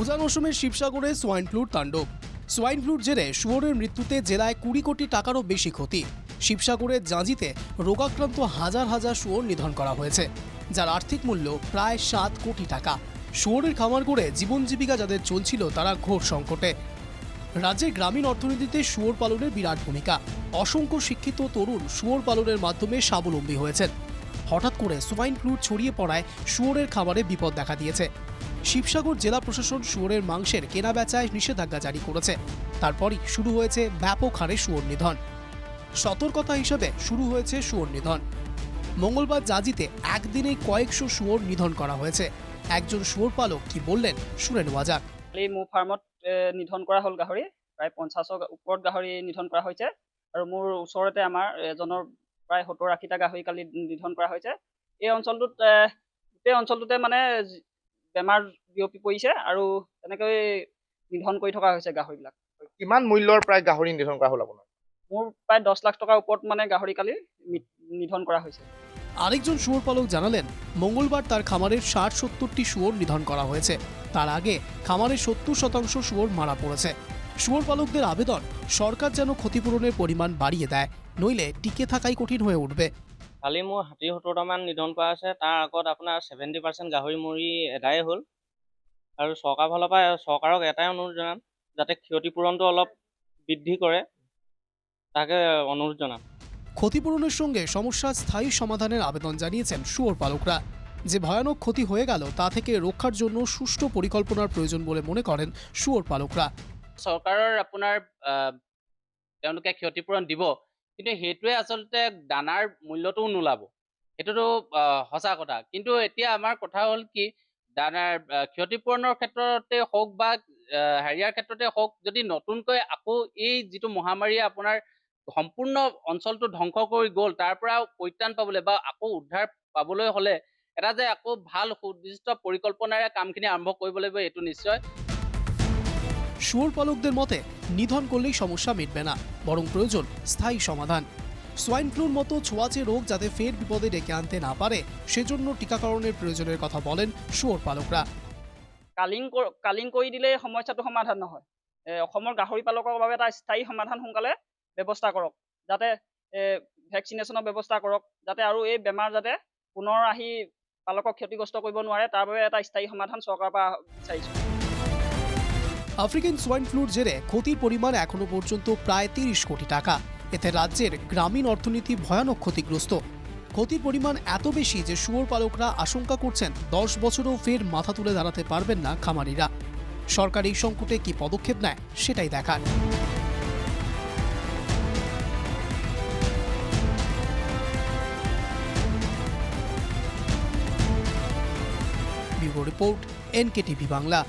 উজান অসমের শিবসাগরে সোয়াইন ফ্লুর তাণ্ডব। সোয়াইন ফ্লুর জেরে শুয়োরের মৃত্যুতে জেলায় কুড়ি কোটি টাকারও বেশি ক্ষতি। শিবসাগরের জাঁজিতে রোগাক্রান্ত হাজার হাজার শুয়োর নিধন করা হয়েছে, যার আর্থিক মূল্য প্রায় সাত কোটি টাকা। শুয়োরের খামার করে জীবন জীবিকা যাদের চলছিল তারা ঘোর সংকটে। রাজ্যের গ্রামীণ অর্থনীতিতে শুয়োর পালনের বিরাট ভূমিকা। অসংখ্য শিক্ষিত তরুণ শুয়োর পালনের মাধ্যমে স্বাবলম্বী হয়েছেন। হঠাৎ করে সোয়াইন ফ্লু ছড়িয়ে পড়ায় শুয়োরের খাবারে বিপদ দেখা দিয়েছে। শিবসাগর জেলা প্রশাসন শুয়োরের মাংসের কেনা বেচায় নিষেধাজ্ঞা জারি করেছে। তারপরই শুরু হয়েছে ব্যাপক হারে শুয়োর নিধন। সতর্কতা হিসেবে শুরু হয়েছে শুয়োর নিধন। মঙ্গলবার জাজিতে একদিনে কয়েকশো শুয়োর নিধন করা হয়েছে। একজন শুয়োর পালক কি বললেন শুনে নেওয়া যাক কালি মোৰ ফাৰ্মত নিধন কৰা হ'ল গাহৰি, প্ৰায় পঞ্চাছৰ ওপৰত গাহৰি নিধন কৰা হৈছে। আৰু মোৰ ওচৰতে আমাৰ এজনৰ প্ৰায় সত্তৰ আশীটা গাহৰি কালি নিধন কৰা হৈছে। এই অঞ্চলটোত গোটেই অঞ্চলটোতে মানে বেমাৰ বিয়পি পৰিছে আৰু তেনেকৈ নিধন কৰি থকা হৈছে গাহৰিবিলাক। কিমান মূল্যৰ প্ৰায় গাহৰি নিধন কৰা হ'ল আপোনাৰ? মোৰ প্ৰায় দহ লাখ টকাৰ ওপৰত মানে গাহৰি কালি নিধন কৰা হৈছে। আরেকজন শুয়োর পালক জানালেন মঙ্গলবার তার খামারের ষাট সত্তরটি শুয়োর নিধন করা হয়েছে। তার আগে খামারের সত্তর শতাংশ শুয়োর মারা পড়েছে শুয়োর পালকদের আবেদন সরকার যেন ক্ষতিপূরণের পরিমাণ বাড়িয়ে দেয় নইলে টিকে থাকাই কঠিন হয়ে উঠবে। কালি মোৰ ষাঠি সত্তৰটামান নিধন কৰা আছে তাৰ আগত আপোনাৰ ছেভেণ্টি পাৰ্চেণ্ট গাহৰি মৰি এদায়ে হ'ল। আৰু চৰকাৰৰ ফালৰ পৰা চৰকাৰক এটাই অনুৰোধ জনাম যাতে ক্ষতিপূৰণটো অলপ বৃদ্ধি কৰে। তাকে অনুৰোধ জনাম। ক্ষতিপূরণের সঙ্গে সমস্যার স্থায়ী সমাধানের আবেদন জানিয়েছেন শুয়োর পালকরা। যে ভয়ানক ক্ষতি হয়ে গেল তা থেকে ৰক্ষার জন্য সুষ্ঠু পরিকল্পনার প্রয়োজন বলে মনে করেন শুয়োর পালকরা। চৰকাৰৰ আপোনাৰ আহ, তেওঁলোকে ক্ষতিপূৰণ দিব। কিন্তু সেইটোৱে আচলতে দানাৰ মূল্যটোও নোলাব। সেইটোতো সঁচা কথা। কিন্তু এতিয়া আমাৰ কথা হ'ল কি দানাৰ ক্ষতিপূৰণৰ ক্ষেত্ৰতে হওক বা হেৰিয়াৰ ক্ষেত্ৰতে হওক যদি নতুনকৈ আকৌ এই যিটো মহামাৰীয়ে আপোনাৰ সম্পূৰ্ণ অঞ্চলটো ধ্বংস কৰি গ'ল তাৰ পৰা পৰিত্ৰাণ পাবলৈ বা আকৌ উদ্ধাৰ পাবলৈ হ'লে এটা যে আকৌ ভাল সুনিৰ্দিষ্ট পৰিকল্পনাৰে কামখিনি আৰম্ভ কৰিব লাগিব এইটো নিশ্চয় শুয়োর পালকদের মতে, নিধন করলেই সমস্যা মিটবে না, বরং প্রয়োজন স্থায়ী সমাধান। সোয়াইন ফ্লুর মতো ছোঁয়াচে রোগ যাতে ফের বিপদে ডেকে আনতে না পারে, সেজন্য টিকাকরণের প্রয়োজনের কথা বলেন শুয়োর পালকরা। কালিং কালিং কৰি দিলেই সমস্যাটো সমাধান নহয়। অসমৰ গাহৰি পালকৰ বাবে এটা স্থায়ী সমাধান সোনকালে ব্যৱস্থা কৰক। যাতে ভেকচিনেশ্যনৰ ব্যৱস্থা কৰক, যাতে আৰু এই বেমাৰ যাতে পুনৰ আহি পালকক ক্ষতিগ্ৰস্ত কৰিব নোৱাৰে, তাৰ বাবে এটা স্থায়ী সমাধান চৰকাৰৰ পৰা বিচাৰিছোঁ। আফ্রিকান সোয়াইন ফ্লুর জেরে ক্ষতির পরিমাণ এখনও পর্যন্ত প্রায় তিরিশ কোটি টাকা। এতে রাজ্যের গ্রামীণ অর্থনীতি ভয়ানক ক্ষতিগ্রস্ত। ক্ষতির পরিমাণ এত বেশি যে শুয়োর পালকরা আশঙ্কা করছেন দশ বছরও ফের মাথা তুলে দাঁড়াতে পারবেন না খামারিরা। সরকার এই সংকটে কি পদক্ষেপ নেয় সেটাই দেখার রিপোর্ট এনকে টিভি বাংলা।